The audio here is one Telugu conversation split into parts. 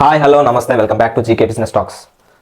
హాయ్ హలో నమస్తే welcome back to GK business talks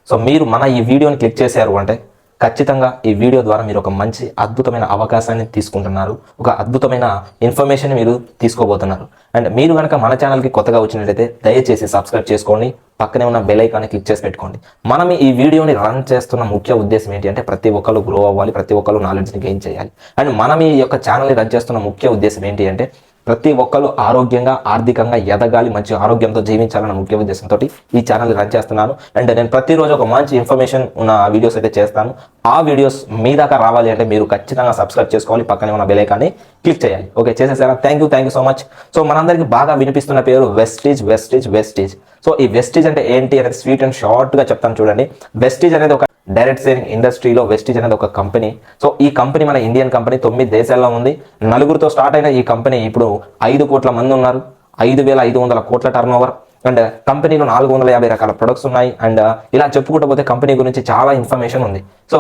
so మీరు మన ఈ వీడియోని క్లిక్ చేశారు అంటే ఖచ్చితంగా ఈ వీడియో ద్వారా మీరు ఒక మంచి అద్భుతమైన అవకాశాన్ని తీసుకుంటున్నారు. ఒక అద్భుతమైన ఇన్ఫర్మేషన్ మీరు తీసుకోబోతున్నారు. అండ్ మీరు కనుక మన ఛానల్కి కొత్తగా వచ్చినట్లయితే దయచేసి సబ్స్క్రైబ్ చేసుకోండి. పక్కనే ఉన్న బెల్ ఐకాన్ని క్లిక్ చేసి పెట్టుకోండి. మనం ఈ వీడియోని రన్ చేస్తున్న ముఖ్య ఉద్దేశం ఏంటి అంటే ప్రతి ఒక్కరు గ్రో అవ్వాలి ప్రతి ఒక్కరు నాలెడ్జ్ని గెయిన్ చేయాలి. అండ్ మనం ఈ యొక్క ఛానల్ని రన్ చేస్తున్న ముఖ్య ఉద్దేశం ఏంటి అంటే ప్రతి ఒక్కరు ఆరోగ్యంగా ఆర్థికంగా ఎదగాలి మంచి ఆరోగ్యంతో జీవించాలన్న ముఖ్య ఉద్దేశంతో ఈ ఛానల్ రన్ చేస్తున్నాను. అండ్ నేను ప్రతిరోజు ఒక మంచి ఇన్ఫర్మేషన్ ఉన్న వీడియోస్ అయితే చేస్తాను. ఆ వీడియోస్ మీ దాకా రావాలి అంటే మీరు ఖచ్చితంగా సబ్స్క్రైబ్ చేసుకోవాలి. పక్కనే ఉన్న బెలైకాన్ని క్లిక్ చేయాలి. Okay చేసేసారా? Thank you thank you so much so మనందరికీ బాగా వినిపిస్తున్న పేరు వెస్టేజ్ వెస్టేజ్ వెస్టీజ్ సో ఈ వెస్టీజ్ అంటే ఏంటి అనేది స్వీట్ అండ్ షార్ట్గా చెప్తాను చూడండి. వెస్టీజ్ అనేది ఒక డైరెక్ట్ సేలింగ్ ఇండస్ట్రీలో వెస్టీజ్ అనేది ఒక కంపెనీ సో ఈ కంపెనీ మన ఇండియన్ కంపెనీ తొమ్మిది దేశాల్లో ఉంది. నలుగురితో స్టార్ట్ అయిన ఈ కంపెనీ ఇప్పుడు ఐదు కోట్ల మంది ఉన్నారు. ఐదు వేల ఐదు వందల కోట్ల టర్న్ ఓవర్ అండ్ కంపెనీలో నాలుగు వందల యాభై రకాల ప్రొడక్ట్స్ ఉన్నాయి. అండ్ ఇలా చెప్పుకుంటూ పోతే కంపెనీ గురించి చాలా ఇన్ఫర్మేషన్ ఉంది. సో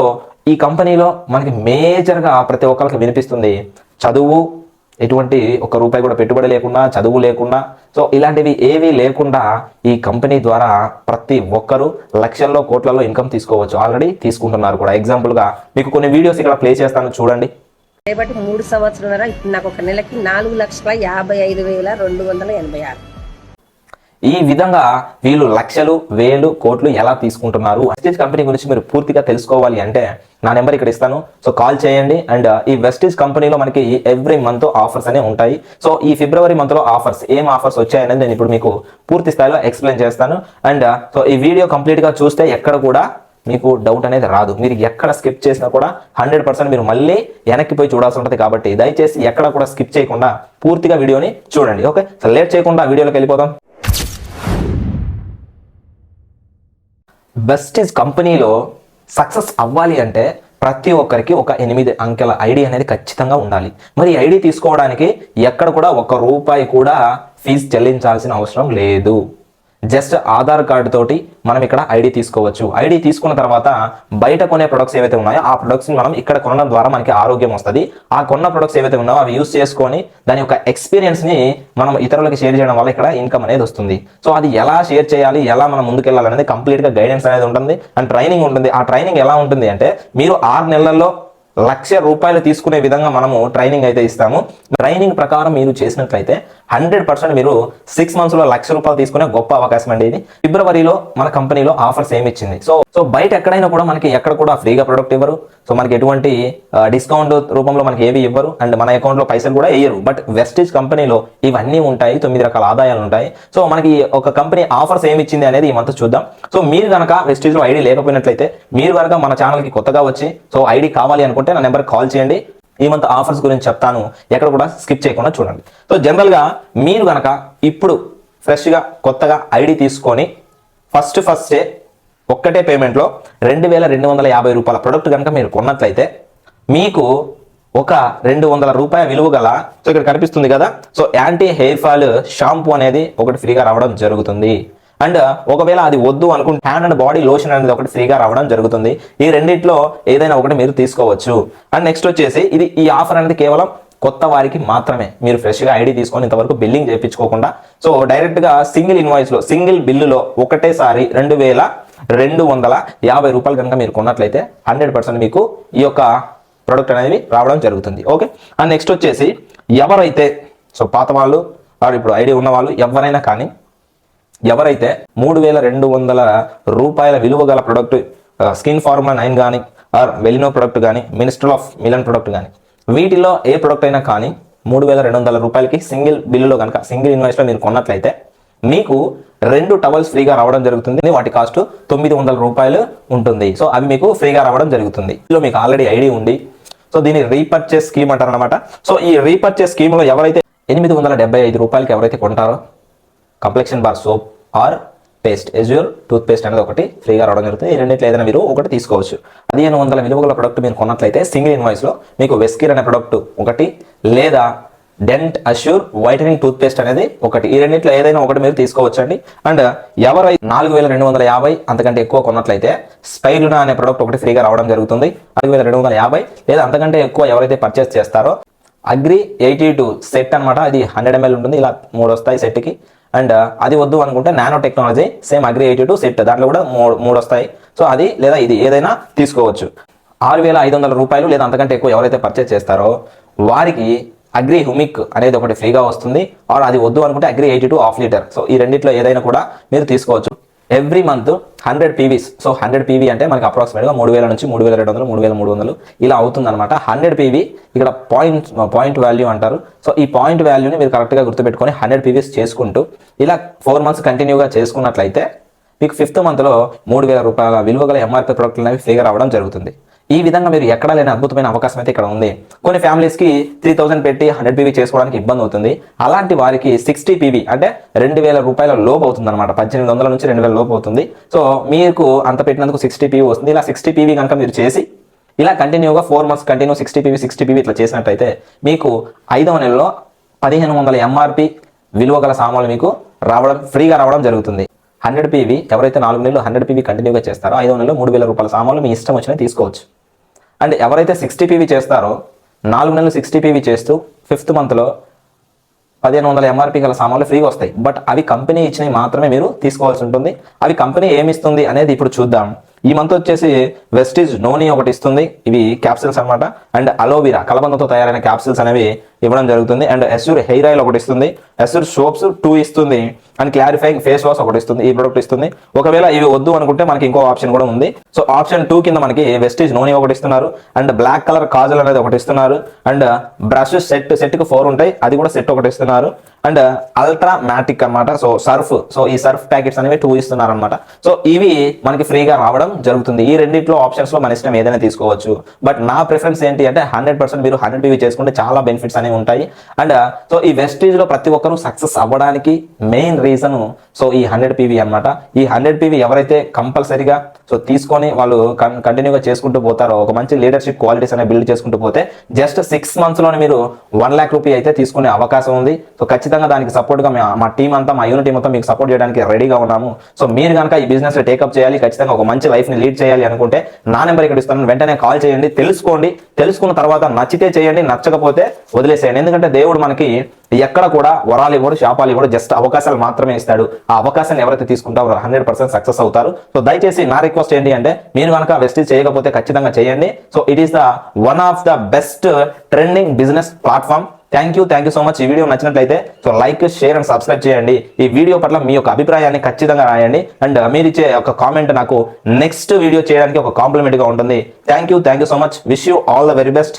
ఈ కంపెనీలో మనకి మేజర్గా ప్రతి ఒక్కరికి వినిపిస్తుంది చదువు ఎటువంటి ఒక రూపాయి కూడా పెట్టుబడి లేకుండా చదువు లేకుండా సో ఇలాంటివి ఏవీ లేకుండా ఈ కంపెనీ ద్వారా ప్రతి ఒక్కరూ లక్షల్లో కోట్లలో ఇన్కమ్ తీసుకోవచ్చు. ఆల్రెడీ తీసుకుంటున్నారు కూడా. ఎగ్జాంపుల్గా మీకు కొన్ని వీడియోస్ ఇక్కడ ప్లే చేస్తాను చూడండి. రేపటి మూడు సంవత్సరాల ఇప్పుడు నాకు ఒక నెలకి నాలుగు లక్షల యాభై ఐదు వేల రెండు వందల ఎనభై ఆరు. ఈ విధంగా వీళ్ళు లక్షలు వేలు కోట్లు ఎలా తీసుకుంటున్నారు? వెస్టేజ్ కంపెనీ గురించి మీరు పూర్తిగా తెలుసుకోవాలి అంటే నా నెంబర్ ఇక్కడ ఇస్తాను. సో కాల్ చేయండి. అండ్ uh, ఈ వెస్టేజ్ కంపెనీలో మనకి ఎవ్రీ మంత్ ఆఫర్స్ అనే ఉంటాయి. సో ఈ ఫిబ్రవరి మంత్లో ఆఫర్స్ ఏం ఆఫర్స్ వచ్చాయనేది నేను ఇప్పుడు మీకు పూర్తి స్థాయిలో ఎక్స్ప్లెయిన్ చేస్తాను. అండ్ సో uh, ఈ వీడియో కంప్లీట్గా చూస్తే ఎక్కడ కూడా మీకు డౌట్ అనేది రాదు. మీరు ఎక్కడ స్కిప్ చేసినా కూడా హండ్రెడ్ పర్సెంట్ మీరు మళ్ళీ వెనక్కి పోయి చూడాల్సి ఉంటుంది కాబట్టి దయచేసి ఎక్కడ కూడా స్కిప్ చేయకుండా పూర్తిగా వీడియోని చూడండి. ఓకే సో లేట్ చేయకుండా వీడియోలోకి వెళ్ళిపోదాం. బెస్టీజ్ కంపెనీలో సక్సెస్ అవ్వాలి అంటే ప్రతి ఒక్కరికి ఒక ఎనిమిది అంకెల ఐడి అనేది ఖచ్చితంగా ఉండాలి. మరి ఐడి తీసుకోవడానికి ఎక్కడ కూడా ఒక రూపాయి కూడా ఫీజు చెల్లించాల్సిన అవసరం లేదు. జస్ట్ ఆధార్ కార్డు తోటి మనం ఇక్కడ ఐడి తీసుకోవచ్చు. ఐడి తీసుకున్న తర్వాత బయట కొనే ప్రొడక్ట్స్ ఏవైతే ఉన్నాయో ఆ ప్రొడక్ట్స్ మనం ఇక్కడ కొనడం ద్వారా మనకి ఆరోగ్యం వస్తుంది. ఆ కొన్న ప్రొడక్ట్స్ ఏవైతే ఉన్నాయో అవి యూస్ చేసుకొని దాని యొక్క ఎక్స్పీరియన్స్ని మనం ఇతరులకు షేర్ చేయడం వల్ల ఇక్కడ ఇన్కమ్ అనేది వస్తుంది. సో అది ఎలా షేర్ చేయాలి ఎలా మనం ముందుకెళ్ళాలి అనేది కంప్లీట్గా గైడెన్స్ అనేది ఉంటుంది అండ్ ట్రైనింగ్ ఉంటుంది. ఆ ట్రైనింగ్ ఎలా ఉంటుంది అంటే మీరు ఆరు నెలల్లో లక్ష రూపాయలు తీసుకునే విధంగా మనము ట్రైనింగ్ అయితే ఇస్తాము. ట్రైనింగ్ ప్రకారం మీరు చేసినట్లయితే హండ్రెడ్ పర్సెంట్ మీరు సిక్స్ మంత్స్లో లక్ష రూపాయలు తీసుకునే గొప్ప అవకాశం అండి ఇది. ఫిబ్రవరిలో మన కంపెనీలో ఆఫర్స్ ఏమి ఇచ్చింది. సో సో బయట ఎక్కడైనా కూడా మనకి ఎక్కడ కూడా ఫ్రీగా ప్రొడక్ట్ ఇవ్వరు. సో మనకి ఎటువంటి డిస్కౌంట్ రూపంలో మనకి ఏవి ఇవ్వరు. అండ్ మన అకౌంట్లో పైసలు కూడా వేయరు. బట్ వెస్టేజ్ కంపెనీలో ఇవన్నీ ఉంటాయి. తొమ్మిది రకాల ఆదాయాలు ఉంటాయి. సో మనకి ఒక కంపెనీ ఆఫర్స్ ఏమి ఇచ్చింది అనేది ఈ మంత్ చూద్దాం. సో మీరు కనుక వెస్టేజ్లో ఐడి లేకపోయినట్లయితే మీరు కనుక మన ఛానల్కి కొత్తగా వచ్చి సో ఐడి కావాలి అనుకుంటే నా నెంబర్ కాల్ చేయండి. ఈ మంత్ ఆఫర్స్ గురించి చెప్తాను. ఎక్కడ కూడా స్కిప్ చేయకుండా చూడండి. సో జనరల్గా మీరు కనుక ఇప్పుడు ఫ్రెష్గా కొత్తగా ఐడి తీసుకొని ఫస్ట్ ఫస్టే ఒక్కటే పేమెంట్లో రెండు వేల రెండు వందల యాభై రూపాయల ప్రొడక్ట్ కనుక మీరు కొన్నట్లయితే మీకు ఒక రెండు వందల రూపాయల విలువ గల సో ఇక్కడ కనిపిస్తుంది కదా so anti hair fall shampoo అనేది ఒకటి ఫ్రీగా రావడం జరుగుతుంది. అండ్ ఒకవేళ అది వద్దు అనుకుంటే హ్యాండ్ అండ్ బాడీ లోషన్ అనేది ఒకటి ఫ్రీగా రావడం జరుగుతుంది. ఈ రెండిట్లో ఏదైనా ఒకటి మీరు తీసుకోవచ్చు. అండ్ నెక్స్ట్ వచ్చేసి ఇది ఈ ఆఫర్ అనేది కేవలం కొత్త వారికి మాత్రమే. మీరు ఫ్రెష్గా ఐడి తీసుకొని ఇంతవరకు బిల్లింగ్ చేయించుకోకుండా. సో డైరెక్ట్గా సింగిల్ ఇన్వాయిస్లో సింగిల్ బిల్లులో ఒకటేసారి రెండు వేల రెండు వందల యాభై రూపాయలు కనుక మీరు కొన్నట్లయితే హండ్రెడ్ పర్సెంట్ మీకు ఈ యొక్క ప్రొడక్ట్ అనేది రావడం జరుగుతుంది. ఓకే అండ్ నెక్స్ట్ వచ్చేసి ఎవరైతే సో పాత వాళ్ళు ఇప్పుడు ఐడి ఉన్న వాళ్ళు ఎవరైనా కానీ ఎవరైతే మూడు వేల రెండు వందల రూపాయల విలువ గల ప్రొడక్ట్ స్కిన్ ఫార్ములా నైన్ కానీ ఆర్ వెలినో ప్రొడక్ట్ కానీ మినిస్టర్ ఆఫ్ మిలన్ ప్రొడక్ట్ కానీ వీటిలో ఏ ప్రొడక్ట్ అయినా కానీ మూడు వేల రెండు వందల రూపాయలకి సింగిల్ బిల్లులో కనుక సింగిల్ ఇన్వాయిస్లో మీరు కొన్నట్లయితే మీకు రెండు టవల్స్ ఫ్రీగా రావడం జరుగుతుంది. వాటి కాస్ట్ తొమ్మిది వందల రూపాయలు ఉంటుంది. సో అవి మీకు ఫ్రీగా రావడం జరుగుతుంది. ఇందులో మీకు ఆల్రెడీ ఐడి ఉంది. సో దీన్ని రీపర్చేస్ స్కీమ్ అంటారు అనమాట సో ఈ రీపర్చేస్ స్కీమ్లో ఎవరైతే ఎనిమిది వందల డెబ్బై ఐదు రూపాయలకి ఎవరైతే కొంటారో complexion bar soap or paste Assure toothpaste అనేది ఒకటి ఫ్రీగా రావడం జరుగుతుంది. ఈ రెండిట్లో ఏదైనా మీరు ఒకటి తీసుకోవచ్చు. పదిహేను వందల విలువ గల ప్రొడక్ట్ మీరు కొన్నట్లయితే సింగిల్ ఇన్వాయిస్లో మీకు వెస్కిర్ అనే ప్రొడక్ట్ ఒకటి లేదా dent assure whitening toothpaste అనేది ఒకటి. ఈ రెండింటిలో ఏదైనా ఒకటి మీరు తీసుకోవచ్చండి. అండ్ ఎవరైతే నాలుగు వేల రెండు వందల యాభై అంతకంటే ఎక్కువ కొన్నట్లయితే స్పైలునా అనే ప్రొడక్ట్ ఒకటి ఫ్రీగా రావడం జరుగుతుంది. నాలుగు వేల రెండు వందల యాభై లేదా అంతకంటే ఎక్కువ ఎవరైతే పర్చేస్ చేస్తారో అగ్రి ఎయిటీ టూ సెట్ అన్నమాట. అది హండ్రెడ్ ఎంఎల్ ఉంటుంది. ఇలా మూడు వస్తాయి సెట్కి అండ్ అది వద్దు అనుకుంటే nano technology same agri eighty two set దాంట్లో కూడా మూడు మూడు వస్తాయి సో అది లేదా ఇది ఏదైనా తీసుకోవచ్చు. ఆరు వేల ఐదు వందల రూపాయలు లేదా అంతకంటే ఎక్కువ ఎవరైతే పర్చేస్ చేస్తారో వారికి అగ్రి హుమిక్ అనేది ఒకటి ఫ్రీగా వస్తుంది. ఆర్ అది వద్దు అనుకుంటే agri eighty two half litre. So ఈ రెండిట్లో ఏదైనా కూడా మీరు తీసుకోవచ్చు. Every month hundred PVs so hundred PV అంటే మనకి అప్రాక్సిమేట్గా మూడు వేల నుంచి మూడు వేల రెండు వందలు మూడు వేల మూడు వందలు ఇలా అవుతుందన్నమాట. హండ్రెడ్ పీవీ ఇక్కడ పాయింట్ పాయింట్ వాల్యూ అంటారు. సో ఈ పాయింట్ వాల్యూని మీరు కరెక్ట్గా గుర్తుపెట్టుకొని హండ్రెడ్ పీవీస్ చేసుకుంటూ ఇలా ఫోర్ మంత్స్ కంటిన్యూగా చేసుకున్నట్లయితే మీకు ఫిఫ్త్ మంత్లో మూడు వేల రూపాయల విలువ గల ఎంఆర్పీ ప్రోడక్ట్లు అనేవి ఫిగర్ రావడం జరుగుతుంది. ఈ విధంగా మీరు ఎక్కడ లేని అద్భుతమైన అవకాశం అయితే ఇక్కడ ఉంది. కొన్ని ఫ్యామిలీస్కి త్రీ థౌసండ్ పెట్టి హండ్రెడ్ పీవీ చేసుకోవడానికి ఇబ్బంది అవుతుంది. అలాంటి వారికి సిక్స్టీ పీవీ అంటే రెండు వేల రూపాయల లోపు అవుతుంది అనమాట పద్దెనిమిది వందల నుంచి రెండు వేల లోపు అవుతుంది. సో మీకు అంత పెట్టినందుకు సిక్స్టీ పీవీ వస్తుంది. ఇలా సిక్స్టీ పీవీ కనుక మీరు చేసి ఇలా కంటిన్యూగా four months continue sixty PV sixty PV ఇట్లా చేసినట్టయితే మీకు ఐదవ నెలలో పదిహేను వందల ఎంఆర్పి విలువ గల సామాన్లు మీకు రావడం ఫ్రీగా రావడం జరుగుతుంది. హండ్రెడ్ పీవీ ఎవరైతే నాలుగు నెలలు హండ్రెడ్ పీవీ కంటిన్యూగా చేస్తారో ఐదో నెలలో మూడు వేల రూపాయల సామాన్లు మీ ఇష్టం వచ్చినా తీసుకోవచ్చు. అండ్ ఎవరైతే సిక్స్టీ పీవీ చేస్తారో నాలుగు నెలలు సిక్స్టీ పీవీ చేస్తూ ఫిఫ్త్ మంత్లో పదిహేను వందల ఎంఆర్పీ గల సామాన్లు ఫ్రీగా వస్తాయి. బట్ అవి కంపెనీ ఇచ్చినవి మాత్రమే మీరు తీసుకోవాల్సి ఉంటుంది. అవి కంపెనీ ఏమి ఇస్తుంది అనేది ఇప్పుడు చూద్దాం. ఈ మంత్ వచ్చేసి వెస్టీజ్ నోని ఒకటి ఇస్తుంది. ఇవి క్యాప్సిల్స్ అన్నమాట. అండ్ అలోవీరా కలబందతో తయారైన క్యాప్సిల్స్ అనేవి ఇవ్వడం జరుగుతుంది. అండ్ ఎస్యూర్ హెయిర్ ఆయిల్ ఒకటి ఇస్తుంది. ఎస్యూర్ సోప్స్ టూ ఇస్తుంది. అండ్ క్లారిఫైయింగ్ ఫేస్ వాష్ ఒకటి ఇస్తుంది. ఈ ప్రొడక్ట్ ఇస్తుంది. ఒకవేళ ఇవి వద్దు అనుకుంటే మనకి ఇంకో ఆప్షన్ కూడా ఉంది. సో ఆప్షన్ టూ కింద మనకి వెస్టేజ్ నూనె ఒకటి ఇస్తున్నారు. అండ్ బ్లాక్ కలర్ కాజల్ అనేది ఒకటి ఇస్తున్నారు. అండ్ బ్రష్ సెట్ సెట్కి ఫోర్ ఉంటాయి. అది కూడా సెట్ ఒకటి ఇస్తున్నారు. అండ్ అల్ట్రా మ్యాటిక్ అన్నమాట. సో సర్ఫ్ సో ఈ సర్ఫ్ ప్యాకెట్స్ అనేవి టూ ఇస్తున్నారు అనమాట సో ఇవి మనకి ఫ్రీగా రావడం జరుగుతుంది. ఈ రెండింటిలో ఆప్షన్స్లో మన ఇష్టం ఏదైనా తీసుకోవచ్చు. బట్ నా ప్రిఫరెన్స్ ఏంటి అంటే హండ్రెడ్ పర్సెంట్ మీరు హండ్రెడ్ పీవీ చేసుకుంటే చాలా బెనిఫిట్స్ అనేవి ఉంటాయి. అండ్ సో ఈ వెస్టేజ్లో ప్రతి ఒక్కరూ సక్సెస్ అవ్వడానికి మెయిన్ రీజన్ సో ఈ హండ్రెడ్ పీవీ అన్నమాట. ఈ హండ్రెడ్ పీవీ ఎవరైతే కంపల్సరీగా సో తీసుకొని వాళ్ళు కంటిన్యూగా చేసుకుంటూ పోతారో ఒక మంచి లీడర్షిప్ క్వాలిటీస్ అనేవి బిల్డ్ చేసుకుంటూ పోతే జస్ట్ సిక్స్ మంత్స్లోనే మీరు వన్ ల్యాక్ రూపీ అయితే తీసుకునే అవకాశం ఉంది. సో ఖచ్చితంగా దానికి సపోర్ట్గా మా- టీం అంతా మా యూనిట్ మొత్తం మీకు సపోర్ట్ చేయడానికి రెడీగా ఉన్నాము. సో మీరు కనుక ఈ బిజినెస్ టేకప్ చేయాలి ఖచ్చితంగా ఒక మంచి లైఫ్ని లీడ్ చేయాలి అనుకుంటే నా నెంబర్ ఇక్కడ ఇస్తాను. వెంటనే కాల్ చేయండి తెలుసుకోండి. తెలుసుకున్న తర్వాత నచ్చితే చేయండి నచ్చకపోతే వదిలేసేయండి ఎందుకంటే దేవుడు మనకి ఎక్కడ కూడా వరాలు ఇవ్వడు శాపాలు ఇవ్వడు జస్ట్ అవకాశాలు మాత్రమే ఇస్తాడు. ఆ అవకాశాన్ని ఎవరైతే తీసుకుంటారో హండ్రెడ్ పర్సెంట్ సక్సెస్ అవుతారు. సో దయచేసి నా రిక్వెస్ట్ ఏంటి అంటే మీరు కనుక వెస్టీజ్ చేయకపోతే ఖచ్చితంగా చేయండి. So it is the one of the best trending business platform thank you thank you so much ఈ వీడియో నచ్చినట్లయితే so like share and subscribe చేయండి. ఈ వీడియో పట్ల మీ యొక్క అభిప్రాయాన్ని ఖచ్చితంగా రాయండి. అండ్ మీరు ఇచ్చే ఒక కామెంట్ నాకు నెక్స్ట్ వీడియో చేయడానికి ఒక కాంప్లిమెంట్గా ఉంటుంది. Thank you thank you so much wish you all the very best